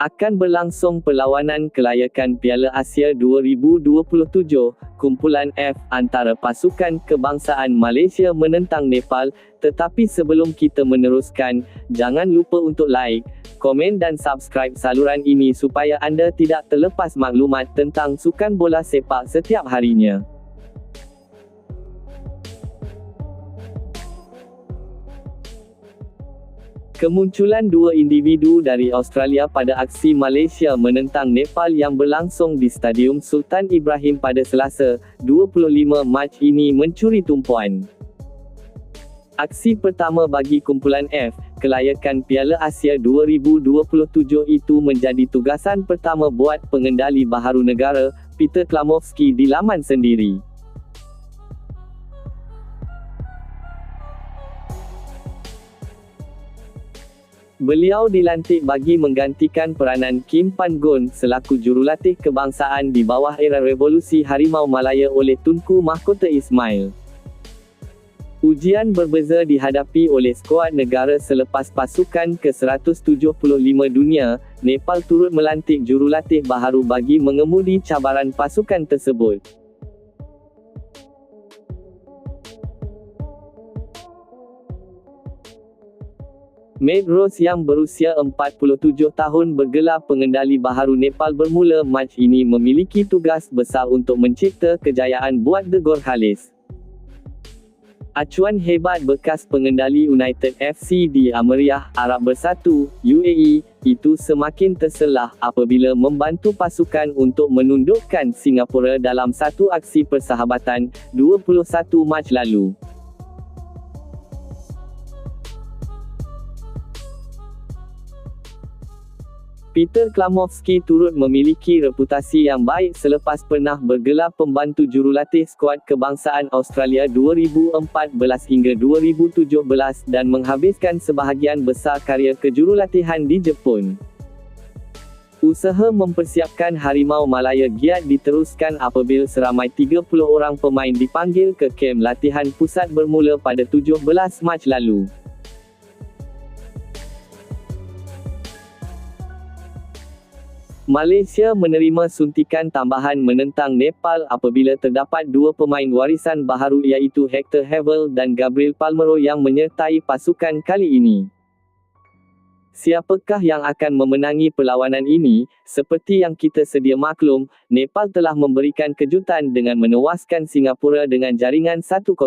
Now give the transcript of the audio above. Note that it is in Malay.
akan berlangsung perlawanan kelayakan Piala Asia 2027, kumpulan F antara pasukan kebangsaan Malaysia menentang Nepal, tetapi sebelum kita meneruskan, jangan lupa untuk like, komen dan subscribe saluran ini supaya anda tidak terlepas maklumat tentang sukan bola sepak setiap harinya. Kemunculan dua individu dari Australia pada aksi Malaysia menentang Nepal yang berlangsung di Stadium Sultan Ibrahim pada Selasa, 25 Mac ini mencuri tumpuan. Aksi pertama bagi kumpulan F, kelayakan Piala Asia 2027 itu menjadi tugasan pertama buat pengendali baharu negara, Peter Klamovski di laman sendiri. Beliau dilantik bagi menggantikan peranan Kim Pan-gun selaku jurulatih kebangsaan di bawah era revolusi Harimau Malaya oleh Tunku Mahkota Ismail. Ujian berbeza dihadapi oleh skuad negara selepas pasukan ke-175 dunia, Nepal turut melantik jurulatih baharu bagi mengemudi cabaran pasukan tersebut. Matt Rose yang berusia 47 tahun bergelar pengendali baharu Nepal bermula Mac ini memiliki tugas besar untuk mencipta kejayaan buat The Gorkhales. Acuan hebat bekas pengendali United FC di Ameriah, Arab Bersatu, UAE, itu semakin terselah apabila membantu pasukan untuk menundukkan Singapura dalam satu aksi persahabatan, 21 Mac lalu. Peter Klamovski turut memiliki reputasi yang baik selepas pernah bergelar pembantu jurulatih skuad kebangsaan Australia 2014 hingga 2017 dan menghabiskan sebahagian besar karya kejurulatihan di Jepun. Usaha mempersiapkan Harimau Malaya giat diteruskan apabila seramai 30 orang pemain dipanggil ke kem latihan pusat bermula pada 17 Mac lalu. Malaysia menerima suntikan tambahan menentang Nepal apabila terdapat dua pemain warisan baharu iaitu Hector Havel dan Gabriel Palmero yang menyertai pasukan kali ini. Siapakah yang akan memenangi perlawanan ini? Seperti yang kita sedia maklum, Nepal telah memberikan kejutan dengan menewaskan Singapura dengan jaringan 1-0.